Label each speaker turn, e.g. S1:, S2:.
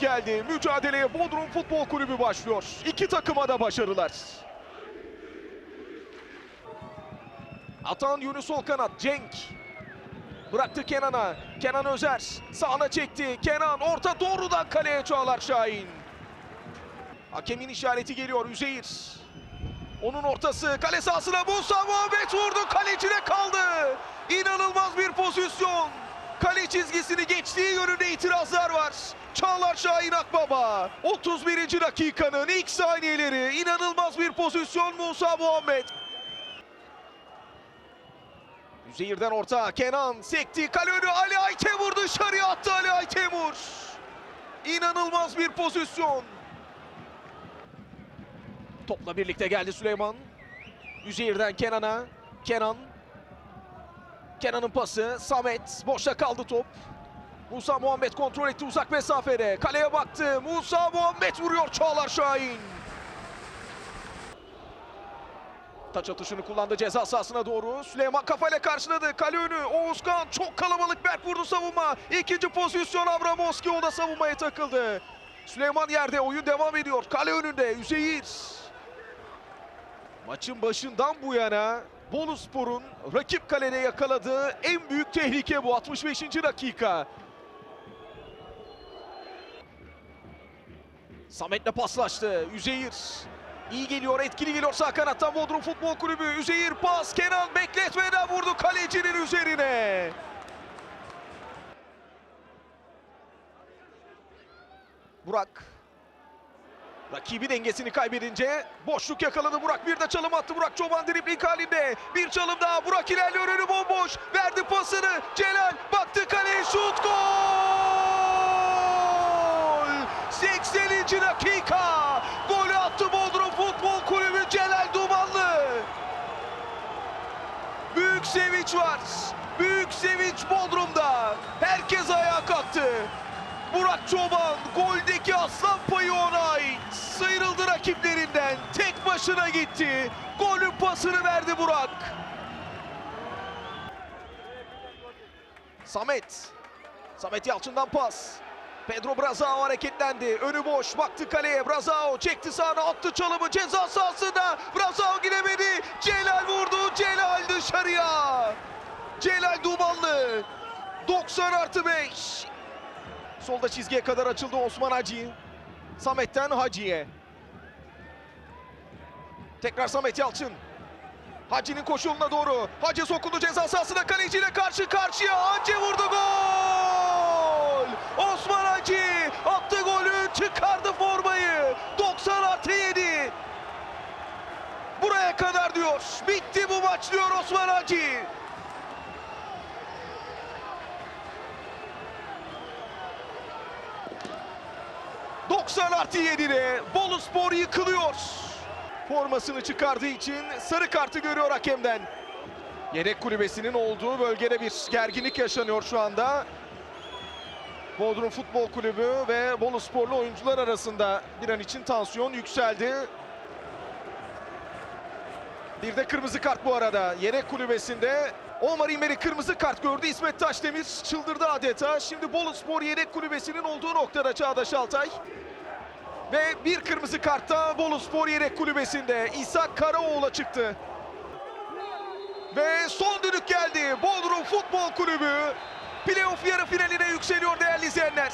S1: geldi. Mücadeleye Bodrum Futbol Kulübü başlıyor. İki takıma da başarılar. Atan Yunus Olkanat, Cenk. Bıraktı Kenan'a. Kenan Özer sağına çekti. Kenan orta doğrudan kaleye Çağlar Şahin. Hakemin işareti geliyor Üzeyir. Onun ortası kale sahasına Musa Muhammed vurdu. Kalecine kaldı. İnanılmaz bir pozisyon. Kale çizgisini geçtiği yönünde itirazlar var. Çağlar Şahin Akbaba. 31. dakikanın ilk saniyeleri. İnanılmaz bir pozisyon Musa Muhammed. Üzeyir'den orta Kenan sekti kale önü Ali Aytemur dışarıya attı Ali Aytemur. İnanılmaz bir pozisyon. Topla birlikte geldi Süleyman. Üzeyir'den Kenan'a. Kenan. Kenan'ın pası. Samet. Boşta kaldı top. Musa Muhammed kontrol etti uzak mesafede. Kaleye baktı. Musa Muhammed vuruyor Çağlar Şahin. Taç atışını kullandı ceza sahasına doğru. Süleyman kafayla karşıladı. Kale önü Oğuzkan çok kalabalık. Berk vurdu savunma. İkinci pozisyon Abramovski o da savunmaya takıldı. Süleyman yerde oyun devam ediyor. Kale önünde Üzeyir. Maçın başından bu yana Boluspor'un rakip kalede yakaladığı en büyük tehlike bu 65. dakika. Samet'le paslaştı. Üzeyir. İyi geliyor, etkili geliyor sağ kanattan Bodrum Futbol Kulübü. Üzeyir pas, Kenan bekletmeden vurdu kalecinin üzerine. Burak. Rakibi dengesini kaybedince boşluk yakaladı Burak. Bir de çalım attı Burak Çoban dribling halinde. Bir çalım daha Burak ilerliyor önü bomboş. Verdi pasını. Celal baktı kaleye şut gol! 80. dakika. Golü attı Bodrum Futbol Kulübü Celal Dumanlı. Büyük sevinç var. Büyük sevinç Bodrum'da. Herkes ayağa kalktı. Burak Çoban goldeki aslan payı ona ait. Sıyrıldı rakiplerinden. Tek başına gitti. Golün pasını verdi Burak. Samet. Samet Yalçın'dan pas. Pedro Brazao hareketlendi. Önü boş. Baktı kaleye. Brazao çekti sağına attı çalımı. Ceza sahasında. Brazao giremedi. Celal vurdu. Celal dışarıya. Celal Dumanlı. 90 artı 5. Solda çizgiye kadar açıldı Osman Hacı. Samet'ten Hacı'ye. Tekrar Samet Yalçın. Hacı'nın koşuluna doğru. Hacı sokuldu ceza sahasına kaleciyle karşı karşıya. Hacı vurdu gol! Osman Hacı attı golü çıkardı formayı. 90 artı 7. Buraya kadar diyor. Bitti bu maç diyor Osman Hacı. ...90 artı 7'de Bolu Spor yıkılıyor. Formasını çıkardığı için sarı kartı görüyor hakemden. Yedek kulübesinin olduğu bölgede bir gerginlik yaşanıyor şu anda. Bodrum Futbol Kulübü ve Bolu Sporlu oyuncular arasında bir an için tansiyon yükseldi. Bir de kırmızı kart bu arada. Yedek kulübesinde Omar İmeri kırmızı kart gördü. İsmet Taşdemir çıldırdı adeta. Şimdi Bolu Spor yedek kulübesinin olduğu noktada Çağdaş Altay. Ve bir kırmızı kartta Bolu Spor yedek kulübesinde İsa Karaoğlu'na çıktı. Ve son düdük geldi. Bodrum Futbol Kulübü playoff yarı finaline yükseliyor değerli izleyenler.